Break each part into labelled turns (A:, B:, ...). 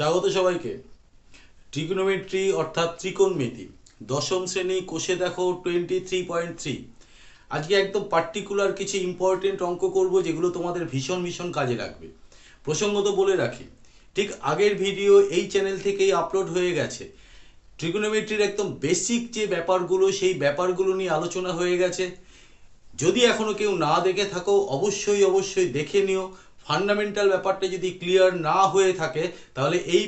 A: স্বাগত সবাইকে। ট্রিগোনোমেট্রি অর্থাৎ ত্রিকোণমিতি, দশম শ্রেণি কোষে দেখো টোয়েন্টি থ্রি পয়েন্ট থ্রি আজকে একদম পার্টিকুলার কিছু ইম্পর্টেন্ট অঙ্ক করব যেগুলো তোমাদের ভীষণ ভীষণ কাজে লাগবে। প্রসঙ্গত বলে রাখি, ঠিক আগের ভিডিও এই চ্যানেল থেকেই আপলোড হয়ে গেছে। ট্রিগোনোমেট্রির একদম বেসিক যে ব্যাপারগুলো, সেই ব্যাপারগুলো নিয়ে আলোচনা হয়ে গেছে। যদি এখনও কেউ না দেখে থাকো, অবশ্যই অবশ্যই দেখে নিও। ফান্ডামেন্টাল ব্যাপারটা যদি ক্লিয়ার না হয়ে থাকে, তাহলে এই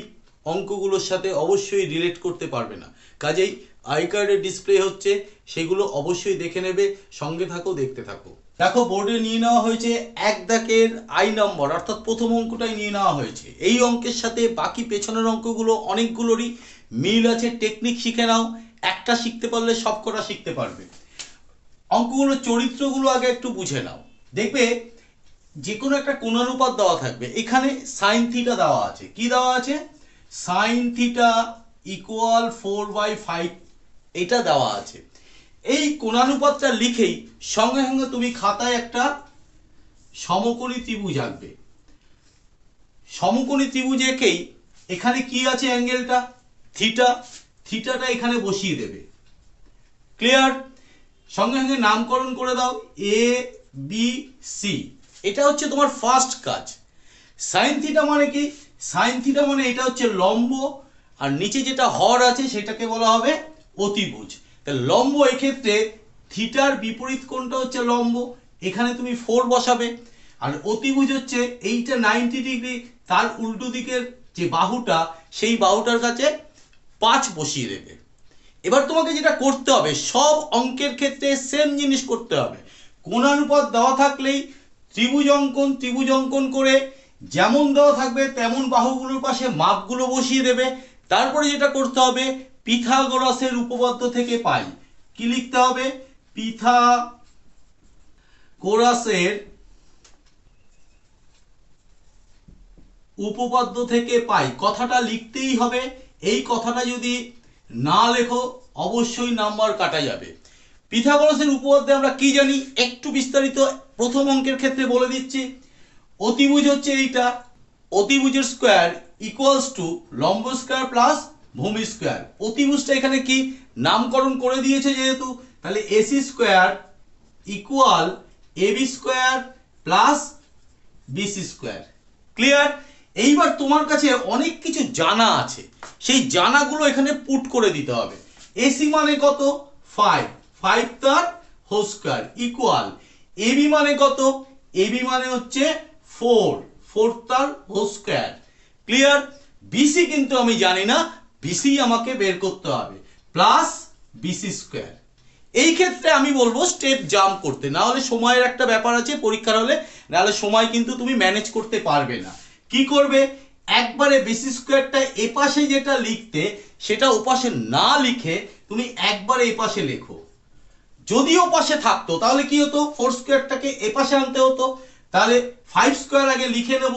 A: অঙ্কগুলোর সাথে অবশ্যই রিলেট করতে পারবে না। কাজেই আই কার্ডের ডিসপ্লে হচ্ছে, সেগুলো অবশ্যই দেখে নেবে, সঙ্গে থাকো, দেখতে থাকো। দেখো বোর্ডে নিয়ে নেওয়া হয়েছে এক দাকের আই নম্বর অর্থাৎ প্রথম অঙ্কটাই নিয়ে নেওয়া হয়েছে। এই অঙ্কের সাথে বাকি পেছনের অঙ্কগুলো অনেকগুলোরই মিল আছে টেকনিক শিখে নাও, একটা শিখতে পারলে সব কটা শিখতে পারবে। অঙ্কগুলোর চরিত্রগুলো আগে একটু বুঝে নাও। দেখবে যে কোনো একটা কোণানুপাত দেওয়া থাকবে। এখানে সাইন থিটা দেওয়া আছে। কি দেওয়া আছে? Sine theta equal four by five এটা দেওয়া আছে। এই কোণানুপাতটা লিখেই সঙ্গে সঙ্গে তুমি খাতায় একটা সমকোণী ত্রিভুজ আঁকবে। সমকোণী ত্রিভুজ এঁকেই এখানে কি আছে অ্যাঙ্গেলটা? থিটা থিটাটা এখানে বসিয়ে দেবে। ক্লিয়ার সঙ্গে সঙ্গে নামকরণ করে দাও। এ বি সি এটা হচ্ছে তোমার ফার্স্ট কাজ। সাইন থিটা মানে কি? সাইন থিটা মানে এটা হচ্ছে লম্ব, আর নিচে যেটা হর আছে সেটাকে বলা হবে অতিভুজ। তা লম্ব এক্ষেত্রে থিটার বিপরীত কোণটা হচ্ছে লম্ব, এখানে তুমি ফোর বসাবে। আর অতিভুজ হচ্ছে এইটা নাইনটি ডিগ্রি তার উল্টো দিকের যে বাহুটা, সেই বাহুটার কাছে পাঁচ বসিয়ে দেবে। এবার তোমাকে যেটা করতে হবে, সব অঙ্কের ক্ষেত্রে সেম জিনিস করতে হবে। কোণানুপাত দেওয়া থাকলেই ত্রিভুজ অঙ্কন ত্রিভুজ অঙ্কন করে যেমন দেওয়া থাকবে তেমন বাহুগুলোর পাশে মাপগুলো বসিয়ে দেবে। তারপরে যেটা করতে হবে, পিথাগোরাসের উপপাদ্য থেকে পাই। কি লিখতে হবে? পিথা কোরাসের উপপাদ্য থেকে পাই। কথাটা লিখতেই হবে। এই কথাটা যদি না লেখো, অবশ্যই নাম্বার কাটা যাবে। পিথাগোরাসের উপপাদ্যে আমরা কি জানি? একটু বিস্তারিত প্রথম অঙ্কের ক্ষেত্রে বলে দিচ্ছি। অতিভুজ হচ্ছে এইটা, অতিভুজের স্কোয়ার ইকুয়ালস টু লম্ব স্কোয়ার প্লাস ভূমি স্কোয়ার। অতিভুজটা এখানে কি? নামকরণ করে দিয়েছে যেহেতু, তাহলে AC square equal AB square plus BC square. Clear এইবার তোমার কাছে অনেক কিছু জানা আছে। সেই জানাগুলো এখানে পুট করে দিতে হবে। এসি মানে কত? ফাইভ ফাইভ তার হোল স্কোয়ার ইকুয়াল এবি মানে কত? এবি মানে হচ্ছে ফোর ফোর তার হোল স্কোয়ার ক্লিয়ার বিসি কিন্তু আমি জানি না বিসি আমাকে বের করতে হবে। প্লাস বিসি স্কোয়ার এই ক্ষেত্রে আমি বলব স্টেপ জাম্প করতে। না হলে সময়ের একটা ব্যাপার আছে, পরীক্ষার হলে নাহলে সময় কিন্তু তুমি ম্যানেজ করতে পারবে না। কি করবে? একবারে বেসি স্কোয়ারটা এপাশে যেটা লিখতে, সেটা ওপাশে না লিখে তুমি একবারে এপাশে লেখো। যদি পাশে থাকতো, তাহলে কি হতো? ফোর স্কোয়ারটাকে এপাশে আনতে হতো। তাহলে ফাইভ স্কোয়ার আগে লিখে নেব।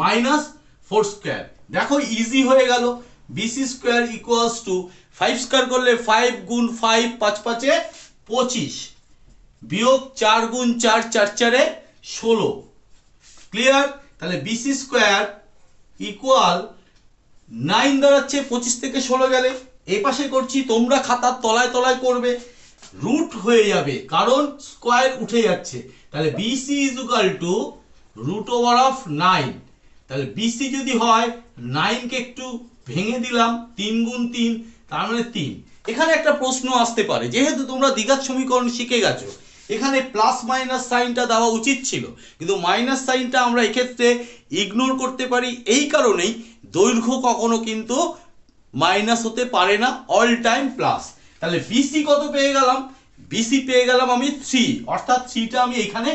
A: মাইনাস ফোর স্কোয়ার দেখো ইজি হয়ে গেল। BC square equals to five square করলে ফাইভ গুণ ফাইভ পাঁচ পাঁচে পঁচিশ। বিয়োগ চার গুণ চার চার চারে ষোলো। ক্লিয়ার তাহলে বিসি স্কোয়ার ইকুয়াল নাইন দাঁড়াচ্ছে পঁচিশ থেকে ষোলো গেলে। এই পাশে করছি, তোমরা খাতার তলায় তলায় করবে। রুট হয়ে যাবে। কারণ স্কোয়ার উঠে যাচ্ছে। তাহলে BC is equal to root over of nine তাহলে বিসি যদি হয় নাইনকে একটু ভেঙে দিলাম, তিন গুণ তিন, তার মানে তিন। এখানে একটা প্রশ্ন আসতে পারে, যেহেতু তোমরা দ্বিঘাত সমীকরণ শিখে গেছো। এখানে প্লাস মাইনাস সাইনটা দেওয়া উচিত ছিল। কিন্তু মাইনাস সাইনটা আমরা এক্ষেত্রে ইগনোর করতে পারি, এই কারণেই দৈর্ঘ্য কখনো কিন্তু মাইনাস হতে পারে না অল টাইম প্লাস তাহলে বিসি কত পেয়ে গেলাম? বিসি পেয়ে গেলাম আমি থ্রি অর্থাৎ থ্রিটা আমি এখানে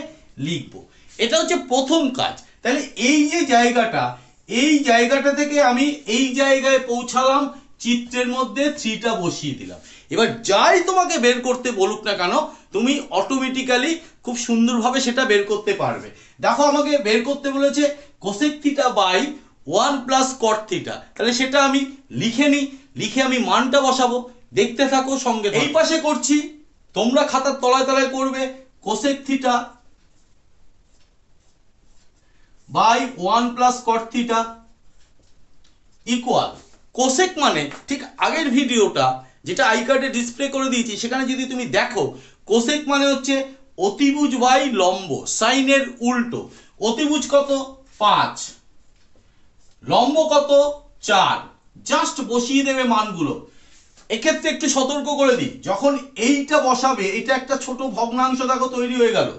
A: লিখব। এটা হচ্ছে প্রথম কাজ। তাহলে এই যে জায়গাটা, এই জায়গাটা থেকে আমি এই জায়গায় পৌঁছালাম, চিত্রের মধ্যে থ্রিটা বসিয়ে দিলাম। এবার যাই তোমাকে বের করতে বলুক না কেন, তুমি অটোমেটিক্যালি খুব সুন্দরভাবে সেটা বের করতে পারবে। দেখো, আমাকে বের করতে বলেছে cosec theta by one plus cot theta তাহলে সেটা আমি লিখে নিই, লিখে আমি মানটা বসাবো। দেখতে থাকো, সঙ্গে এই পাশে করছি। তোমরা খাতার তলায় তলায় করবে। Cosec theta by one plus cot theta equal. Cosec মানে ঠিক আগের ভিডিওটা যেটা আই কার্ডে ডিসপ্লে করে দিয়েছি, সেখানে যদি তুমি দেখো, কোসেক মানে হচ্ছে অতিভুজ বাই লম্ব, সাইনের উল্টো। অতিভুজ কত? পাঁচ। লম্ব কত? চার। জাস্ট বসিয়ে দেবে মানগুলো। এক্ষেত্রে একটু সতর্ক করে দিই। যখন এইটা বসাবে, এটা একটা ছোট ভগ্নাংশ দেখো তৈরি হয়ে গেল।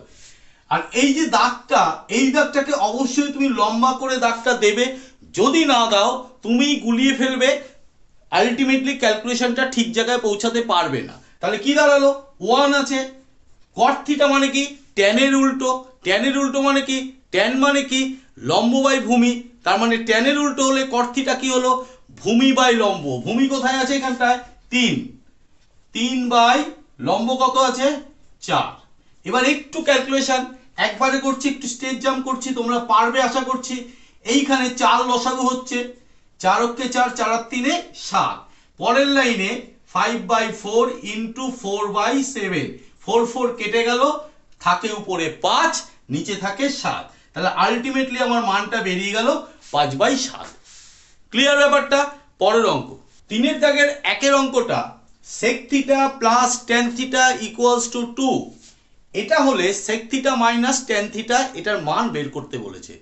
A: আর এই যে দাগটা, এই দাগটাকে অবশ্যই তুমি লম্বা করে দাগটা দেবে। যদি না দাও তুমি গুলিয়ে ফেলবে। আলটিমেটলি ক্যালকুলেশনটা ঠিক জায়গায় পৌঁছাতে পারবে না। তাহলে কি দাঁড়াল? ওয়ান আছে। কট থিটা মানে কি? ট্যানের উল্টো। ট্যানের উল্টো মানে কি? ট্যান মানে কি? লম্ব বাই ভূমি। তার মানে ট্যানের উল্টো হলে কট থিটা কি হলো? ভূমি বাই লম্ব। ভূমি কোথায় আছে এখানটায়? তিন। তিন বাই লম্ব কত আছে? চার। এবার একটু ক্যালকুলেশন একবারে করছি, একটু স্টেজ জাম্প করছি, তোমরা পারবে আশা করছি। এইখানে চার লসাগু হচ্ছে। চার অক্ষে চার চার আর তিনে সাত। পরের লাইনে five by four into four by seven four four কেটে গেল, থাকে উপরে পাঁচ, নিচে থাকে সাত। তাহলে আলটিমেটলি আমার মানটা বেরিয়ে গেল পাঁচ বাই সাত। ক্লিয়ার ব্যাপারটা? পরের অঙ্ক। তিনের দাগের একের অঙ্কটা sec theta plus tan theta equals to two এটা হলে sec theta minus tan theta এটার মান বের করতে বলেছে।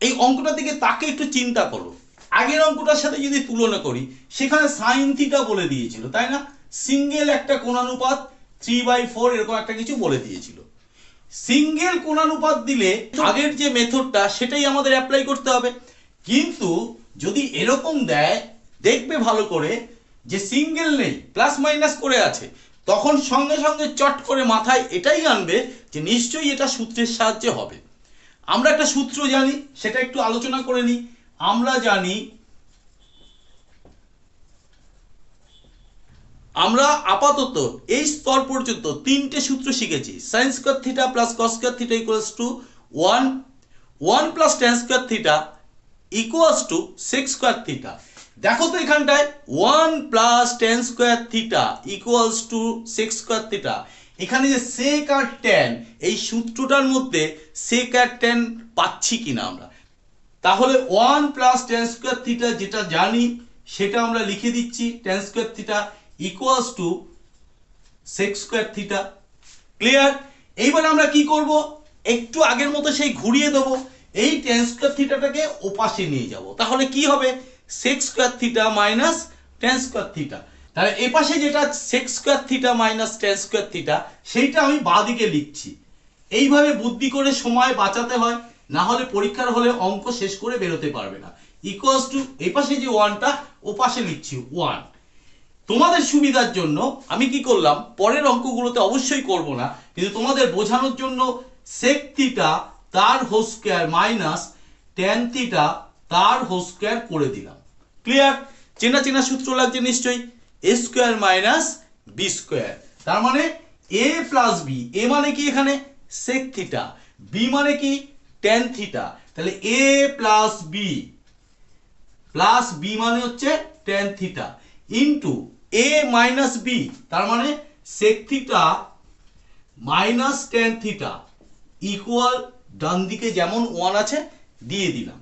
A: এই অঙ্কটা দিকে তাকে একটু চিন্তা করো। আগের অঙ্কটার সাথে যদি তুলনা করি, সেখানে সাইন থিটা বলে দিয়েছিল, তাই না? সিঙ্গেল একটা কোণানুপাত থ্রি বাই ফোর এরকম একটা কিছু বলে দিয়েছিল। সিঙ্গেল কোণানুপাত দিলে আগের যে মেথডটা সেটাই আমাদের অ্যাপ্লাই করতে হবে। কিন্তু যদি এরকম দেয় দেখবে ভালো করে যে সিঙ্গেল নেই প্লাস মাইনাস করে আছে। তখন সঙ্গে সঙ্গে চট করে মাথায় এটাই আনবে যে নিশ্চয়ই এটা সূত্রের সাহায্যে হবে। আমরা একটা সূত্র জানি, সেটা একটু আলোচনা করে নিই। আমরা জানি, আমরা আপাতত এই স্তর পর্যন্ত তিনটে সূত্র শিখেছি। Sine square theta plus cos square theta equals to one one plus tan square theta equals to sec square theta দেখো তো এখানটায় one plus tan square theta equals to sec square theta এখানে যে সেক আর টেন এই সূত্রটার মধ্যে সেক আর ten পাচ্ছি কিনা আমরা। তাহলে one plus tan square theta যেটা জানি, সেটা আমরা লিখে দিচ্ছি tan square theta equals to sec square theta clear এইবার আমরা কি করব? একটু আগের মতো সেই ঘুরিয়ে দেবো। এই টেন স্কোয়ার থিটাটাকে ওপাশে নিয়ে যাব। তাহলে কি হবে? Sec square theta minus tan square theta তাহলে এপাশে যেটা sec square theta minus tan square theta সেইটা আমি বাঁদিকে লিখছি। এইভাবে বুদ্ধি করে সময় বাঁচাতে হয়, না হলে পরীক্ষার হলে অঙ্ক শেষ করে বেরোতে পারবে না। ইকুয়ালস টু এপাশে যে ওয়ানটা ওপাশে লিখছি ওয়ান তোমাদের সুবিধার জন্য আমি কি করলাম, পরের অঙ্কগুলোতে অবশ্যই করব না, কিন্তু তোমাদের বোঝানোর জন্য সেক থিটা তার whole square minus tan theta তার হোল স্কোয়ার করে দিলাম। ক্লিয়ার চেনা চেনা সূত্র লাগছে নিশ্চয়ই। A square minus B square তার মানে এ প্লাস বি এ মানে কি এখানে? সেক থিটা বি মানে কি? টেন থিটা তাহলে A plus B plus B মানে হচ্ছে tan theta into A minus B তার মানে sec theta minus tan theta equal ডান দিকে যেমন ওয়ান আছে, দিয়ে দিলাম।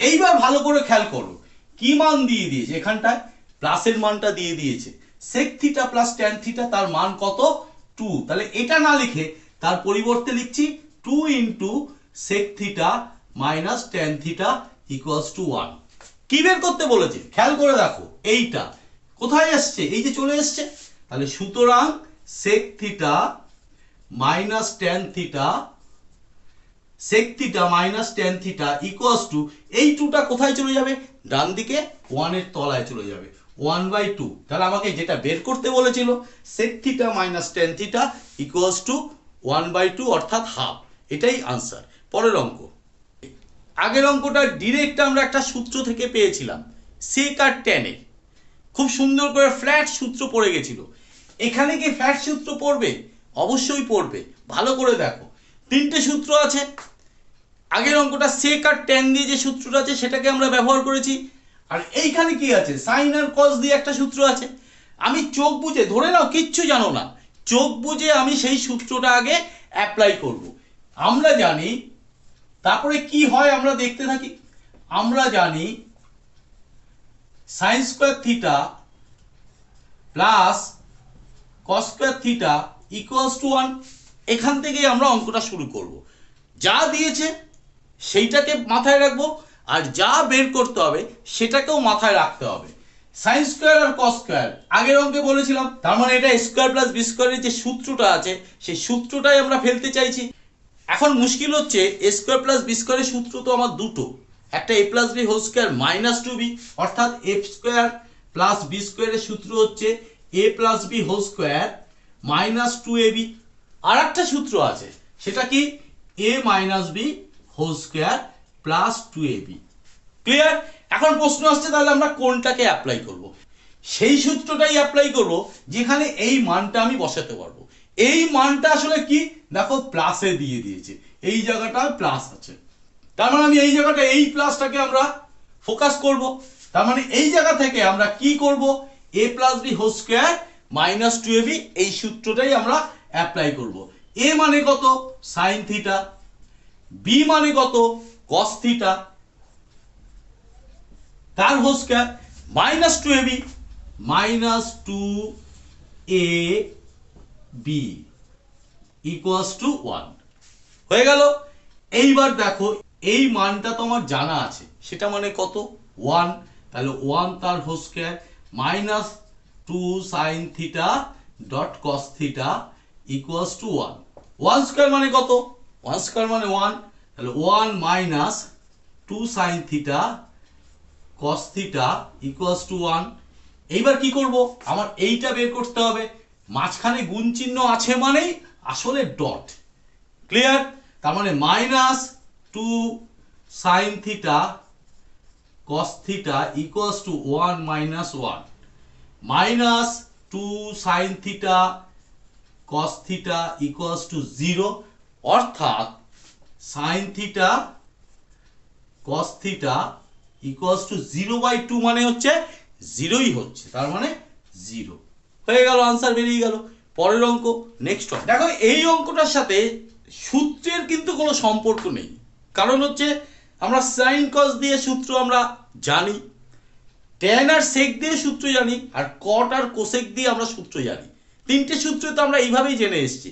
A: এইবার ভালো করে খেয়াল করো। কি মান দিয়ে দিয়েছে? এখানটায় প্লাসের মানটা দিয়ে দিয়েছে। Sec theta plus tan theta তার মান কত? টু তাহলে এটা না লিখে তার পরিবর্তে লিখছি two into sec theta minus tan theta equals to one কি বের করতে বলেছে? খেয়াল করে দেখো, এইটা। কোথায় এসছে? এই যে চলে এসছে। তাহলে সুতরাং sec theta minus tan theta sec theta minus tan theta equals to এই টুটা কোথায় চলে যাবে? ডান দিকে ওয়ানের তলায় চলে যাবে। ওয়ান বাই টু তাহলে আমাকে যেটা বের করতে বলেছিল sec theta minus tan theta equals to one by two অর্থাৎ হাফ এটাই আনসার পরের অঙ্ক। আগের অঙ্কটা ডিরেক্ট আমরা একটা সূত্র থেকে পেয়েছিলাম সেক আর টেনে খুব সুন্দর করে ফ্ল্যাট সূত্র পড়ে গেছিল। এখানে কি ফ্ল্যাট সূত্র পড়বে? অবশ্যই পড়বে। ভালো করে দেখো। তিনটে সূত্র আছে আগের অঙ্কটা সেক আর টেন দিয়ে যে সূত্রটা আছে সেটাকে আমরা ব্যবহার করেছি। আর এইখানে কি আছে? সাইন আর কস দিয়ে একটা সূত্র আছে। আমি চোখ বুঝে ধরে নাও, কিচ্ছু জানো না। চোখ বুঝে আমি সেই সূত্রটা আগে অ্যাপ্লাই করব। আমরা জানি, তারপরে কি হয় আমরা দেখতে থাকি। আমরা জানি sine square theta plus cos square theta equals to one এখান থেকেই আমরা অঙ্কটা শুরু করব। যা দিয়েছে সেইটাকে মাথায় রাখব, আর যা বের করতে হবে সেটাকেও মাথায় রাখতে হবে। সাইন স্কোয়ার আর কস স্কোয়ার আগের অঙ্কে বলেছিলাম, তার মানে এটা স্কোয়ার প্লাস বি স্কোয়ারের যে সূত্রটা আছে, সেই সূত্রটাই আমরা ফেলতে চাইছি। এখন মুশকিল হচ্ছে স্কোয়ার প্লাস বি স্কোয়ারের সূত্র তো আমার দুটো। একটা A plus B whole square minus two B অর্থাৎ এফ স্কোয়ার প্লাস বি স্কোয়ারের সূত্র হচ্ছে A plus B whole square minus two A B আর একটা সূত্র আছে, সেটা কি? A minus B whole square plus two A B. Clear? এখন প্রশ্ন আসছে, তাহলে আমরা কোনটাকে অ্যাপ্লাই করব? সেই সূত্রটাই অ্যাপ্লাই করব, যেখানে এই মানটা আমি বসাতে পারব। এই মানটা আসলে কি? দেখো প্লাসে দিয়ে দিয়েছে। এই জায়গাটা প্লাস আছে। তার মানে আমি এই জায়গাটা, এই প্লাসটাকে আমরা ফোকাস করব। তার মানে এই জায়গা থেকে আমরা কি করব? A plus B whole square minus two A B এই সূত্রটাই আমরা অ্যাপ্লাই করব। এ মানে কত? সাইন থিটা বি মানে কত কস থিটা তার whole square minus two A B minus two A B equals to one হয়ে গেল? এইবার দেখো, এই মানটা তো আমার জানা আছে। সেটা মানে কত? ওয়ান তাহলে ওয়ান তার whole square minus two sine theta dot cos theta equals to one one square মানে কত? ওয়ান স্কোয়ার মানে ওয়ান, তাহলে one minus two sine theta cos theta equals to one. এইবার কি করব? আমার এইটা বের করতে হবে। মাঝখানে গুণ চিহ্ন আছে মানেই আসলে ডট। ক্লিয়ার তার মানে minus two sine theta cos theta equals to one minus one. Minus two sine theta cos theta equals to zero. অর্থাৎ sine theta cos theta equals to zero by two মানে হচ্ছে জিরোই হচ্ছে, তার মানে zero হয়ে গেল আনসার বেরিয়ে গেল। পরের অঙ্ক নেক্সট অঙ্ক দেখো, এই অঙ্কটার সাথে সূত্রের কিন্তু কোনো সম্পর্ক নেই। কারণ হচ্ছে আমরা সাইন কস দিয়ে সূত্র আমরা জানি ট্যান আর সেক দিয়ে সূত্র জানি, আর কট আর কোসেক দিয়ে আমরা সূত্র জানি। তিনটে সূত্র তো আমরা এইভাবেই জেনে এসেছি।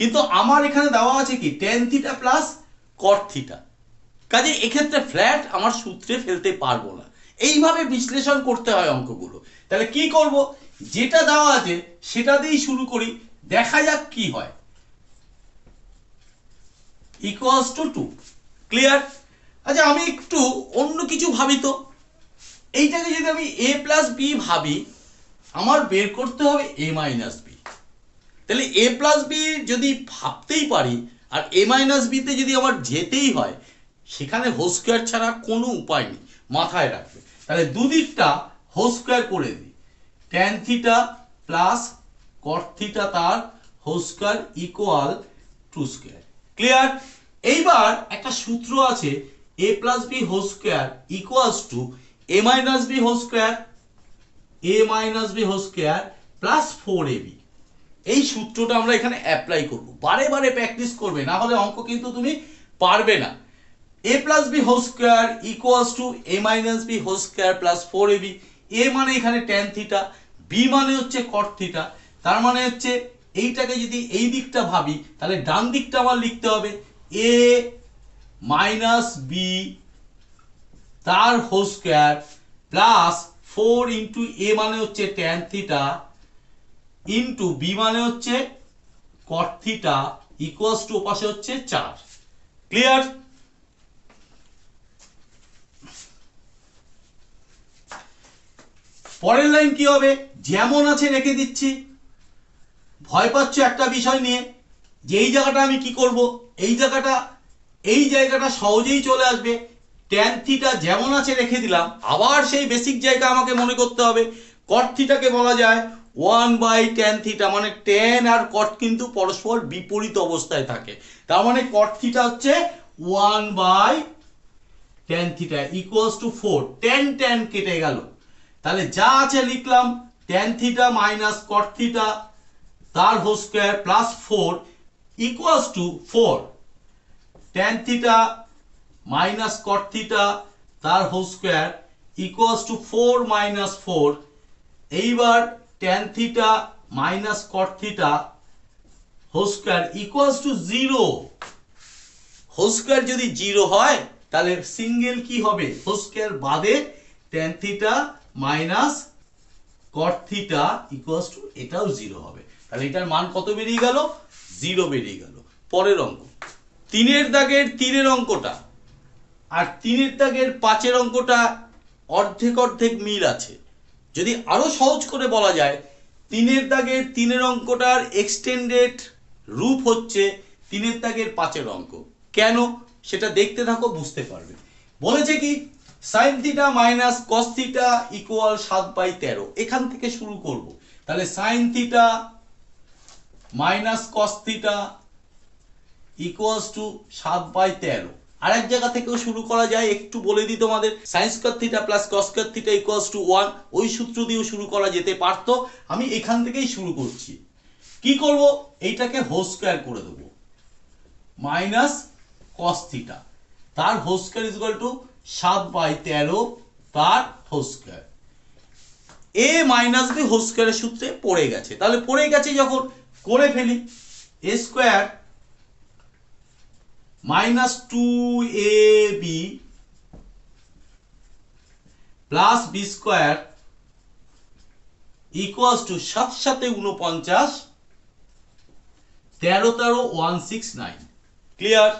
A: কিন্তু আমার এখানে দেওয়া আছে কি? Tan theta plus cot theta কাজে এক্ষেত্রে ফ্ল্যাট আমার সূত্রে ফেলতে পারব না। এইভাবে বিশ্লেষণ করতে হয় অঙ্কগুলো। তাহলে কি করব? যেটা দেওয়া আছে সেটা দিয়েই শুরু করি। দেখা যাক কি হয়। ইকুয়ালস টু টু ক্লিয়ার আচ্ছা আমি একটু অন্য কিছু ভাবি তো। এইটাকে যদি আমি এ প্লাস বি ভাবি, আমার বের করতে হবে এ মাইনাস বি তাহলে এ প্লাস বি যদি ভাবতেই পারি, আর এ মাইনাস বিতে যদি আমার যেতেই হয়, সেখানে হোল স্কোয়ার ছাড়া কোনো উপায় নেই, মাথায় রাখবে। তাহলে দুদিকটা হোল স্কোয়ার করে দিই। Tan theta plus cot theta তার whole square equal to square clear এইবার একটা সূত্র আছে A plus B whole square equals to A minus B whole square A minus B whole square plus four A B এই সূত্রটা আমরা এখানে apply করব। বারে বারে প্র্যাকটিস করবে, না হলে অঙ্ক কিন্তু তুমি পারবে না। A plus B whole square equals to A minus B whole square plus four A B A মানে এখানে ট্যান থিটা বি মানে হচ্ছে কট থিটা তার মানে হচ্ছে এইটাকে যদি এই দিকটা ভাবি, তাহলে ডান দিকটা আমার লিখতে হবে এ মাইনাস বি তার whole square plus four into A মানে হচ্ছে ট্যান থিটা ইন্টু বি মানে হচ্ছে কট থিটা ইকুয়ালস টু ওপাশে হচ্ছে চার। ক্লিয়ার পরের লাইন কি হবে? যেমন আছে রেখে দিচ্ছি। ভয় পাচ্ছ একটা বিষয় নিয়ে যে এই জায়গাটা আমি কি করব? এই জায়গাটা এই জায়গাটা সহজেই চলে আসবে। ট্যান থিটা যেমন আছে রেখে দিলাম, আবার সেই বেসিক জায়গা আমাকে মনে করতে হবে। কট থিটাকে বলা যায় ওয়ান বাই টেন থিটা মানে টেন আর কট কিন্তু পরস্পর বিপরীত অবস্থায় থাকে। তার মানে কট থিটা হচ্ছে one by tan theta equals to four tan tan কেটে গেল। তাহলে যা আছে লিখলাম tan theta minus cot theta তার whole square plus four equals to four tan theta minus cot theta তার whole square equals to four minus four এইবার tan theta minus theta whole square equals to zero whole square যদি zero হয়, তাহলে single কি হবে? Whole square বাদে tan theta minus cot theta equals to এটাও zero হবে। তাহলে এটার মান কত বেরিয়ে গেল? জিরো বেরিয়ে গেল। পরের অঙ্ক। তিনের দাগের তিনের অঙ্কটা। আর তিনের দাগের পাঁচের অঙ্কটা অর্ধেক অর্ধেক মিল আছে। যদি আরও সহজ করে বলা যায়, তিনের দাগের তিনের অঙ্কটার এক্সটেন্ডেড রূপ হচ্ছে তিনের দাগের পাঁচের অঙ্ক। কেন? সেটা দেখতে থাকো, বুঝতে পারবে। বলেছে কি sine theta minus cos theta equal সাত বাই তেরো। এখান থেকে শুরু করব। তাহলে sine theta minus cos theta equals to সাত বাই তেরো। আর এক জায়গা থেকেও শুরু করা যায়, একটু বলে দিই তোমাদের sines square theta plus cos square theta equals to one ওই সূত্র দিয়েও শুরু করা যেতে পারতো। আমি এখান থেকেই শুরু করছি। কি করব? এইটাকে হোল স্কোয়ার করে দেবো। মাইনাস কস থিটা তার whole square is equal to সাত বাই তেরো তার whole square A minus B whole স্কোয়ারের সূত্রে পড়ে গেছে। তাহলে পড়ে গেছে যখন, করে ফেলি। A square minus two A B plus B square equals to সাত সাথে উনপঞ্চাশ তেরো তেরো ওয়ান সিক্স নাইন। ক্লিয়ার?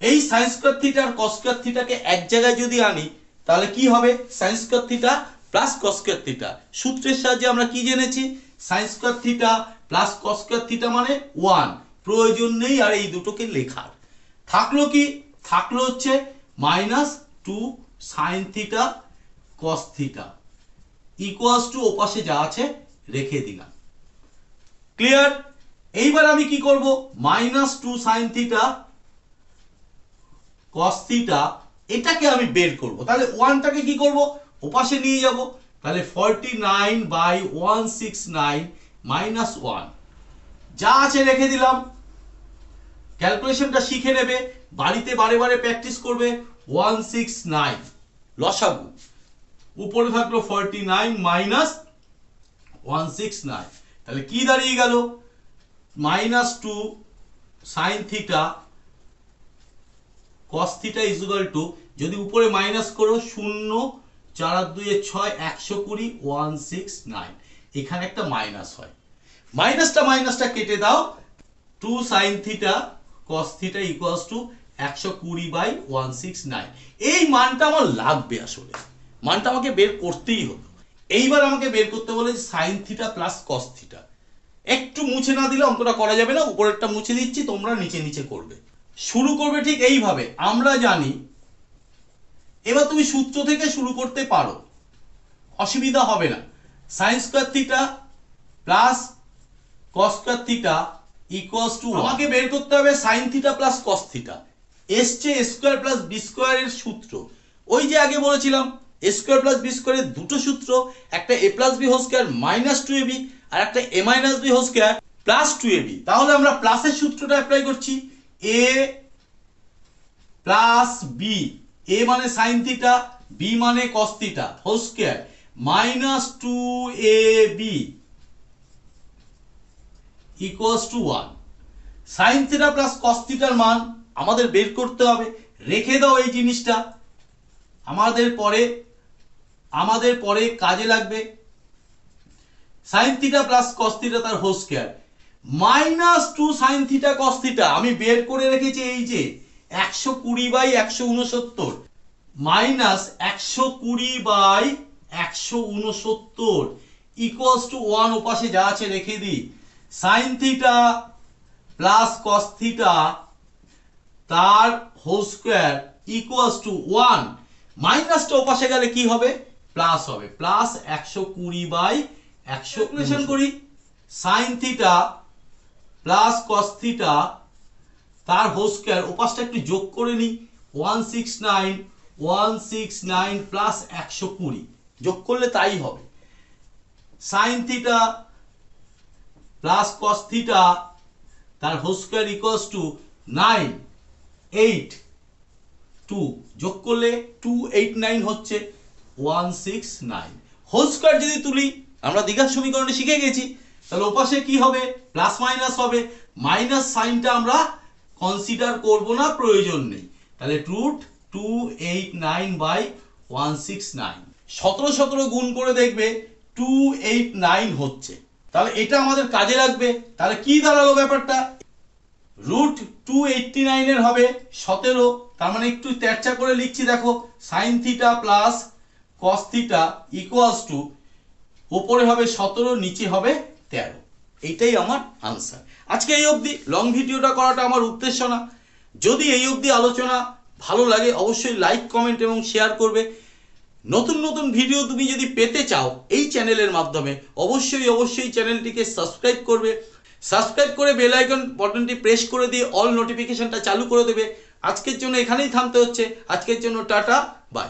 A: এই সাইন স্কোয়ার থিটা আর কস স্কোয়ার থিটাকে এক জায়গায় যদি আনি, তাহলে কি হবে? Sine square plus cos theta সূত্রের সাহায্যে আমরা কি জেনেছি? Sine square theta plus cos theta মানে ওয়ান প্রয়োজন নেই আর এই দুটোকে লেখার। থাকল কি? থাকল হচ্ছে minus two sine theta cos theta equals to ওপাশে যা আছে, রেখে দিলাম। ক্লিয়ার এইবার আমি কি করব? Minus two sine theta cos theta এটাকে আমি বের করব। তাহলে ওয়ানটাকে কি করব? ওপাশে নিয়ে যাব। তাহলে forty nine by one six nine minus one যা আছে রেখে দিলাম। ক্যালকুলেশনটা শিখে নেবে, বাড়িতে বারে বারে প্র্যাকটিস করবে ওয়ান সিক্স নাইন লসাগু। উপরে থাকল forty nine minus one six nine তাহলে কি দাঁড়িয়ে গেল? Minus two sine theta cos theta equal to যদি উপরে মাইনাস করো, শূন্য, চার আর দুয়ে ছয়, একশো কুড়ি ওয়ান সিক্স নাইন এখানে একটা মাইনাস হয়। মাইনাসটা মাইনাসটা কেটে দাও। Two sine theta cos theta equals to একশো কুড়ি বাই ওয়ান সিক্স নাইন এই মানটা আমার লাগবে আসলে। মানটা আমাকে বের করতেই হতো এইবার আমাকে বের করতে বলে sine theta plus cos theta একটু মুছে না দিলে অঙ্কটা করা যাবে না, উপরেরটা মুছে দিচ্ছি, তোমরা নিচে নিচে করবে। শুরু করবে ঠিক এইভাবে। আমরা জানি, এবার তুমি সূত্র থেকে শুরু করতে পারো। অসুবিধা হবে না। Sine square theta plus cos square theta equals to আমাকে বের করতে হবে sine theta plus cos theta এসছে স্কোয়ার প্লাস বি স্কোয়ারের সূত্র। ওই যে আগে বলেছিলাম স্কোয়ার প্লাস বি স্কোয়ারের দুটো সূত্র, একটা A plus B whole square minus two A B আর একটা A minus B whole square plus two A B তাহলে আমরা প্লাসের সূত্রটা অ্যাপ্লাই করছি। এ প্লাস বি এ মানে সাইন থিটা বি মানে cos theta whole minus two A B equals to one sine theta plus cos থিটার মান আমাদের বের করতে হবে। রেখে দাও এই জিনিসটা। আমাদের পরে আমাদের পরে কাজে লাগবে। Sine theta plus cos theta তার whole square minus two sine theta cos theta আমি বের করে রেখেছি এই যে, একশো কুড়ি বাই একশো উনসত্তর মাইনাস একশো কুড়ি বাই একশো উনসত্তর ইকুয়ালস টু ওয়ান ওপাশে যা আছে রেখে দিই। Sine theta plus cos theta তার whole square equals to one মাইনাসটা ওপাশে গেলে কি হবে? প্লাস হবে। প্লাস একশো কুড়ি বাই একশো করি sine theta plus cos theta তার হোল স্কোয়ার ওপাশটা একটু যোগ করে নিই। One six nine one six nine plus একশো কুড়ি। যোগ করলে তাই হবে। Sine theta plus cos theta তার whole square equals to nine eight two যোগ করলে টু এইট নাইন হচ্ছে one six nine whole square যদি তুলি, আমরা দীঘার সমীকরণে শিখে গেছি, তাহলে ওপাশে কি হবে? প্লাস মাইনাস হবে। মাইনাস সাইনটা আমরা কনসিডার করব না, প্রয়োজন নেই। তাহলে root two eight nine by one six nine সতেরো সতেরো গুণ করে দেখবে টু এইট নাইন হচ্ছে। তাহলে এটা আমাদের কাজে লাগবে। তাহলে কি দাঁড়াল ব্যাপারটা? রুট টু এইটটি নাইনের হবে সতেরো, তার মানে একটু ত্যাচা করে লিখছি, দেখো sine theta plus cos theta equals to ওপরে হবে সতেরো, নিচে হবে তেরো। এইটাই আমার আনসার আজকে এই অবধি লং ভিডিওটা করাটা আমার উদ্দেশ্য না। যদি এই অবধি আলোচনা ভালো লাগে, অবশ্যই লাইক কমেন্ট এবং শেয়ার করবে। নতুন নতুন ভিডিও তুমি যদি পেতে চাও এই চ্যানেলের মাধ্যমে, অবশ্যই অবশ্যই চ্যানেলটিকে সাবস্ক্রাইব করবে। সাবস্ক্রাইব করে বেল আইকন বাটনটি প্রেস করে দিয়ে অল নোটিফিকেশনটা চালু করে দেবে। আজকের জন্য এখানেই থামতে হচ্ছে। আজকের জন্য টাটা বাই